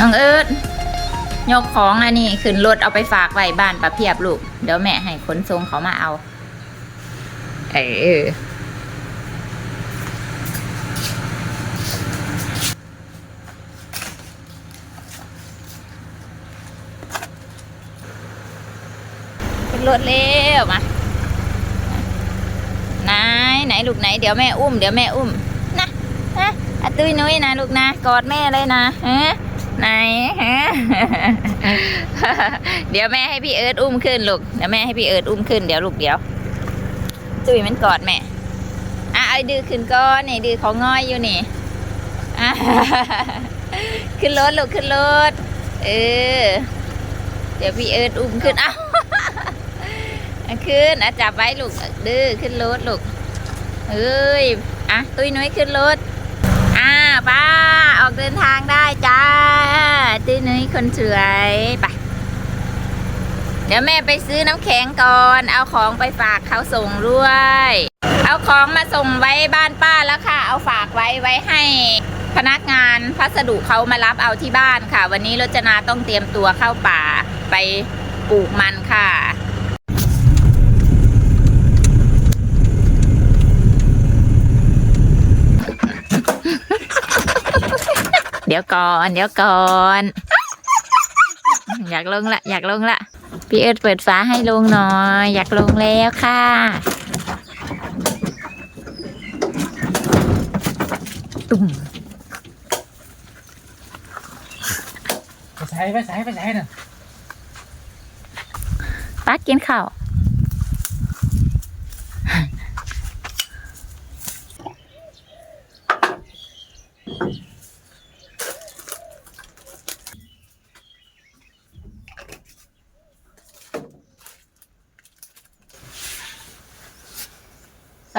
น้องเอิร์ดยกของอันนี้ขึ้นรถเอาไปฝากไว้บ้านปะเพียบลูก เดี๋ยวแม่ให้ขนส่งเขามาเอา เออขึ้นรถเร็วมาไหนไหนลูกไหน เดี๋ยวแม่อุ้ม เดี๋ยวแม่อุ้ม นะฮะอะตุ้ยนุ้ยนะลูกนะ กอดแม่เลยนะฮะ ไหนฮะเดี๋ยวแม่ให้พี่เอิร์ธอุ้มขึ้นลูกเดี๋ยวแม่ให้พี่เอิร์ธอุ้มขึ้นเดี๋ยวลูกเดี๋ยวตุ้ยมันกอดแม่อะไอ้ดื้อขึ้นก้อนนี่ดื้อของง่อยอยู่นี่ขึ้นรถลูกขึ้นรถเออเดี๋ยวพี่เอิร์ธอุ้มขึ้นเอาขึ้นอะจับไว้ลูกดื้อขึ้นรถลูกเอ้ยอะตุ้ยนุ้ยขึ้นรถ อ่าป้าออกเดินทางได้จ้าตุ้ยนุ้ยคนสวยไปเดี๋ยวแม่ไปซื้อน้ำแข็งก่อน เอาของไปฝากเขาส่งด้วย เอาของมาส่งไว้บ้านป้าแล้วค่ะ เอาฝากไว้ไว้ให้พนักงานพัสดุเขามารับเอาที่บ้านค่ะ วันนี้รจนาต้องเตรียมตัวเข้าป่าไปปลูกมันค่ะ เดี๋ยวก่อน เดี๋ยวก่อน อยากลงละ อยากลงละ พี่เอิร์ธเปิดฟ้าให้ลงหน่อย อยากลงแล้วค่ะตุ่มไปใส่ไปใส่ไปใส่น่ะป้ากินข้าว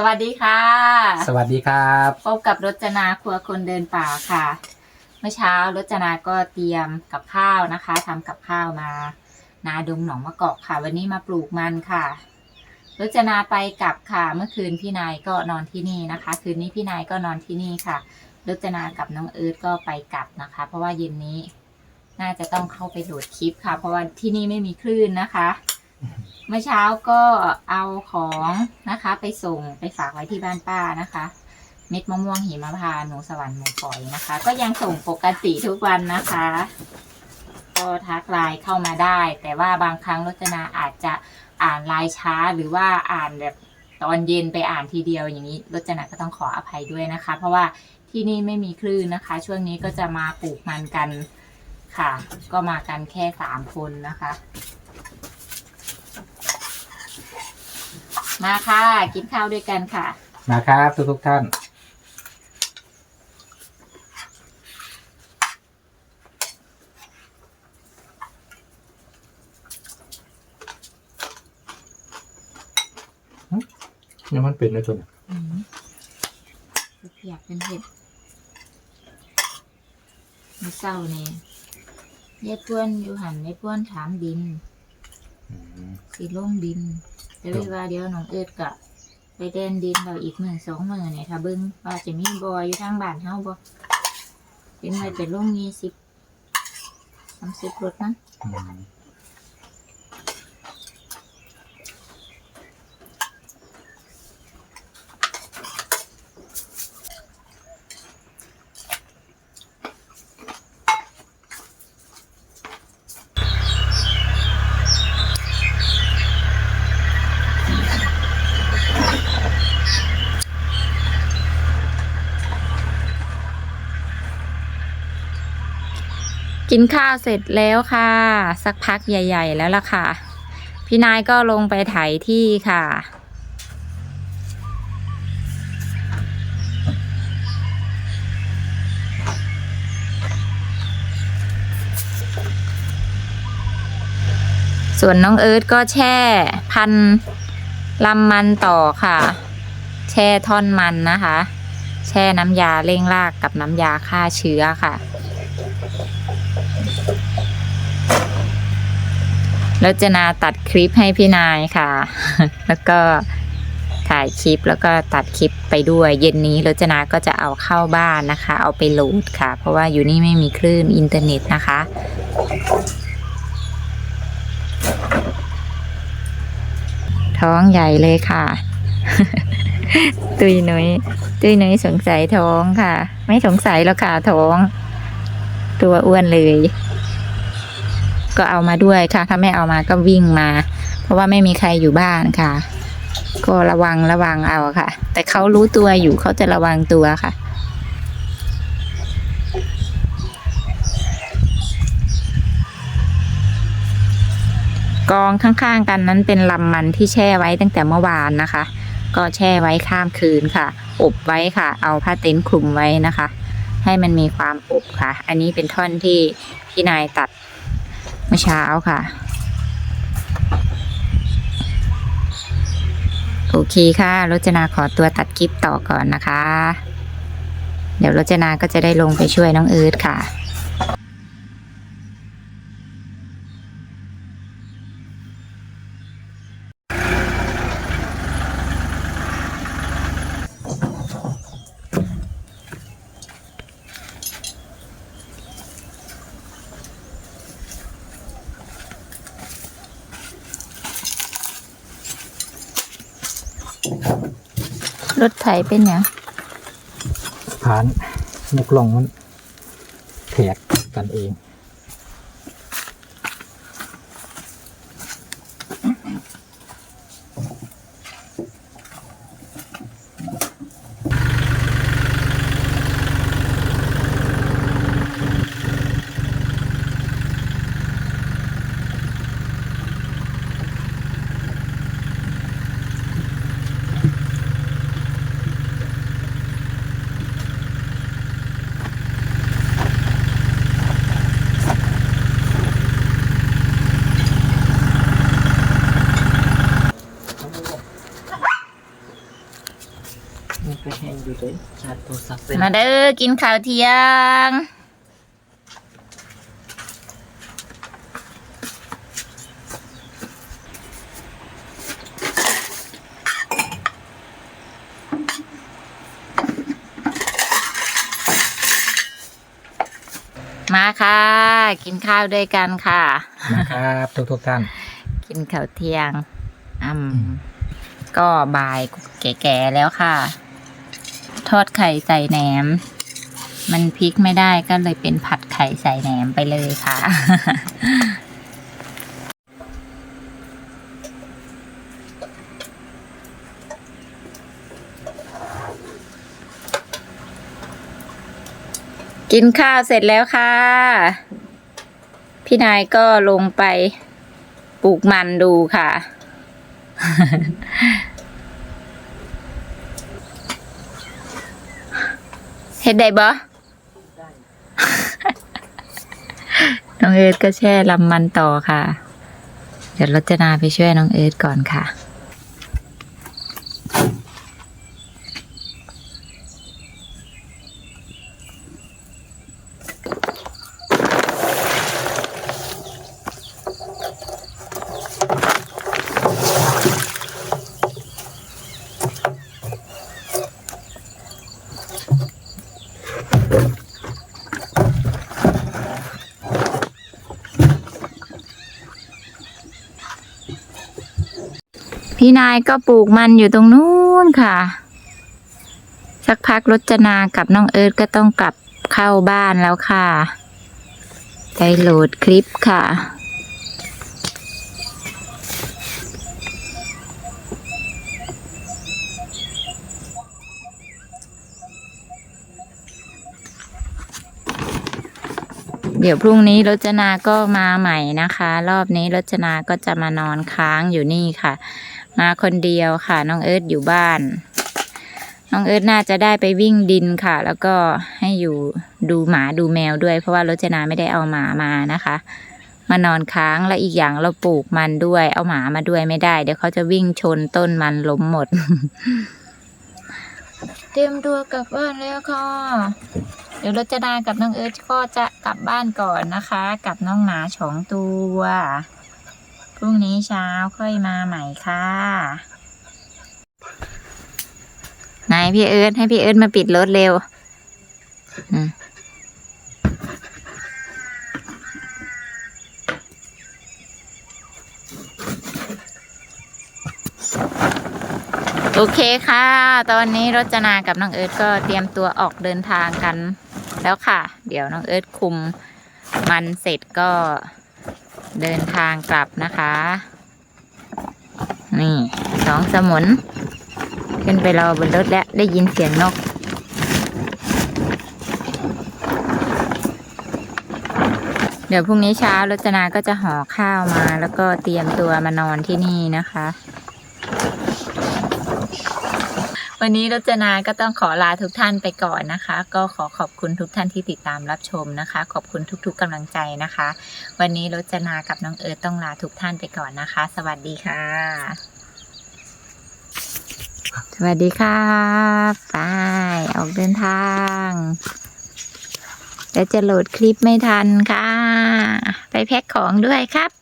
วัสดีค่ะ สวัสดีครับ พบกับรจนาครัวคนเดินป่าค่ะ เมื่อเช้ารจนาก็เตรียมกับข้าวนะคะทำกับข้าวมา นาดงหนองมะกอกค่ะ วันนี้มาปลูกมันค่ะ รจนาไปกลับค่ะ เมื่อคืนพี่นายก็นอนที่นี่นะคะ คืนนี้พี่นายก็นอนที่นี่ค่ะ รจนากับน้องเอิร์ธก็ไปกลับนะคะ เพราะว่าเย็นนี้ น่าจะต้องเข้าไปโหลดคลิปค่ะ เพราะว่าที่นี่ไม่มีคลื่นนะคะ เมื่อเช้าก็เอาของนะคะ ไปส่งไปฝากไว้ที่บ้านป้านะคะ เม็ดมะม่วงหิมพานต์หนูสวรรค์หมูฝอยนะคะ ก็ยังส่งปกติทุกวันนะคะ ก็ทักไลน์เข้ามาได้ แต่ว่าบางครั้งรจนาอาจจะอ่านไลน์ช้าหรือว่าอ่านแบบตอนเย็นไปอ่านทีเดียวอย่างนี้รจนาก็ต้องขออภัยด้วยนะคะ เพราะว่าที่นี่ไม่มีคลื่นนะคะ ช่วงนี้ก็จะมาปลูกมันกันค่ะ ก็มากันแค่สามคนนะคะ มาค่ะ กินข้าวด้วยกันค่ะ มาครับ ทุกทุกๆท่านยังมันเป็นในตัวนี้อืมเพียกเป็นเห็ดมีเศร้านี่ยายป้วนอยู่หันยายป้วนถามดินอืมสีลงดินแต่ เลยว่าเดี๋ยวน้องเอิดกะไปแดนดินเราอีกหมื่นสองหมื่นเนี่ยถ้าเบิ้งว่าจะมีบอยอยู่ทางบ้านเฮาบ่เป็นไว้เป็นลงยี่สิบสามสิบรถนะ กินข้าวเสร็จแล้วค่ะ สักพักใหญ่ ๆ แล้วล่ะค่ะ พี่นายก็ลงไปไถที่ค่ะ ส่วนน้องเอิร์ธก็แช่พันลำมันต่อค่ะ แช่ท่อนมันนะคะ แช่น้ำยาเร่งรากกับน้ำยาฆ่าเชื้อค่ะ รล้จนาตัดคลิปให้พี่นายค่ะ แล้วก็ถ่ายคลิปแล้วก็ตัดคลิปไปด้วย เย็นนี้รจนาก็จะเอาเข้าบ้านนะคะ เอาไปโหลดค่ะ เพราะว่าอยู่นี่ไม่มีคลื่นอินเทอร์เน็ตนะคะ ท้องใหญ่เลยค่ะ ตุยนุยตุยนุยสงสัยท้องค่ะ ไม่สงสัยแล้วค่ะท้อง ตัวอ้วนเลย ก็เอามาด้วยค่ะ ถ้าไม่เอามาก็วิ่งมา เพราะว่าไม่มีใครอยู่บ้านค่ะ ก็ระวังระวังเอาค่ะ แต่เขารู้ตัวอยู่เขาจะระวังตัวค่ะกองข้างๆกันนั้นเป็นลำมันที่แช่ไว้ตั้งแต่เมื่อวานนะคะ ก็แช่ไว้ข้ามคืนค่ะ อบไว้ค่ะ เอาผ้าเต็นท์คลุมไว้นะคะ ให้มันมีความอบค่ะ อันนี้เป็นท่อนที่พี่นายตัด เมื่อเช้าค่ะ โอเคค่ะรจนาขอตัวตัดคลิปต่อก่อนนะคะ เดี๋ยวรจนาก็จะได้ลงไปช่วยน้องเอิร์ธค่ะ ไถเป็นยังผ่านมุกลงมันแขกกันเอง เลยชาร์จโทรศัพท์เป็นมาเด้อกินข้าวเที่ยง มาค่ะ กินข้าวด้วยกันค่ะ นะครับทุกทุกๆท่าน กินข้าวเที่ยงอืมก็บ่ายแก่ๆแล้วค่ะ ทอดไข่ใส่แหนม มันพริกไม่ได้ก็เลยเป็นผัดไข่ใส่แหนมไปเลยค่ะ กินข้าวเสร็จแล้วค่ะ พี่นายก็ลงไปปลูกมันดูค่ะ เห็ดได้บ่น้องเอิร์ธก็แช่ลำมันต่อค่ะ เดี๋ยวรจนาไปช่วยน้องเอิร์ธก่อนค่ะ พี่นายก็ปลูกมันอยู่ตรงนู้นค่ะ สักพักรจนากับน้องเอิร์ธก็ต้องกลับเข้าบ้านแล้วค่ะไปโหลดคลิปค่ะเดี๋ยวพรุ่งนี้รจนาก็มาใหม่นะคะ รอบนี้รจนาก็จะมานอนค้างอยู่นี่ค่ะมาคนเดียวค่ะ น้องเอิร์ธอยู่บ้าน น้องเอิร์ธน่าจะได้ไปวิ่งดินค่ะ แล้วก็ให้อยู่ดูหมาดูแมวด้วย เพราะว่ารจนาไม่ได้เอาหมามานะคะ มานอนค้างและอีกอย่างเราปลูกมันด้วย เอาหมามาด้วยไม่ได้ เดี๋ยวเขาจะวิ่งชนต้นมันล้มหมด เตรียมตัวกลับบ้านแล้วค่ะเดี๋ยวรจนากับน้องเอิร์ธก็จะกลับบ้านก่อนนะคะ กับน้องหมาสองตัว พรุ่งนี้เช้าค่อยมาใหม่ค่ะไหนพี่เอิร์ธให้พี่เอิร์ธมาปิดรถเร็วโอเคค่ะ ตอนนี้รจนากับน้องเอิร์ธก็เตรียมตัวออกเดินทางกัน แล้วค่ะ เดี๋ยวน้องเอิร์ธคุมมันเสร็จก็ เดินทางกลับนะคะ นี่สองสมุน ขึ้นไปรอบนรถแล้วได้ยินเสียงนก เดี๋ยวพรุ่งนี้เช้ารจนาก็จะห่อข้าวมา แล้วก็เตรียมตัวมานอนที่นี่นะคะ วันนี้รจนาก็ต้องขอลาทุกท่านไปก่อนนะคะ ก็ขอขอบคุณทุกท่านที่ติดตามรับชมนะคะ ขอบคุณทุก ๆกำลังใจนะคะ วันนี้รจนากับน้องเอิร์ธต้องลาทุกท่านไปก่อนนะคะ สวัสดีค่ะ สวัสดีครับไปออกเดินทางแล้วจะโหลดคลิปไม่ทันค่ะ ไปแพ็คของด้วยครับ